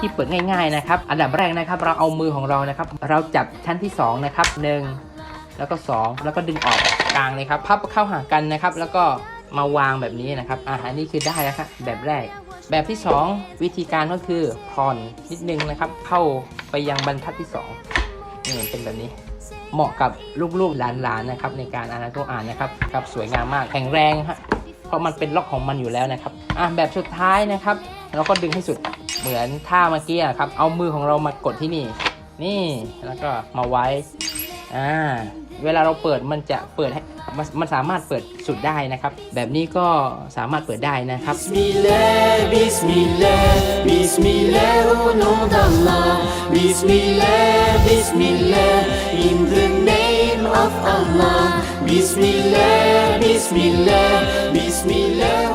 ที่เปิดง่ายๆนะครับ อันดับแรกนะครับ เราเอามือของเรานะครับ เราจับชั้นที่สองนะครับหนึ่งแล้วก็สองแล้วก็ดึงออกกลางเลยครับ พับเข้าหากันนะครับ แล้วก็มาวางแบบนี้นะครับอ่าอันนี้คือได้แล้วครับแบบแรก แบบที่สองวิธีการก็คือผ่อนนิดนึงนะครับ เข้าไปยังบรรทัดที่สองนี่เป็นแบบนี้ เหมาะกับลูกๆหลานๆนะครับ ในการอ่านตัวอ่านนะครับครับสวยงามมากแข็งแรงฮะ เพราะมันเป็นล็อกของมันอยู่แล้วนะครับอะแบบสุดท้ายนะครับ เราก็ดึงให้สุดเหมือนท่าเมื่อกี้ครับ เอามือของเรามากดที่นี่ นี่แล้วก็มาไว้อ่าเวลาเราเปิดมันจะเปิดให้มันมันสามารถเปิดสุดได้นะครับ แบบนี้ก็สามารถเปิดได้นะครับ Bismillah, Bismillah, Bismillah, Bismillah, Bismillah.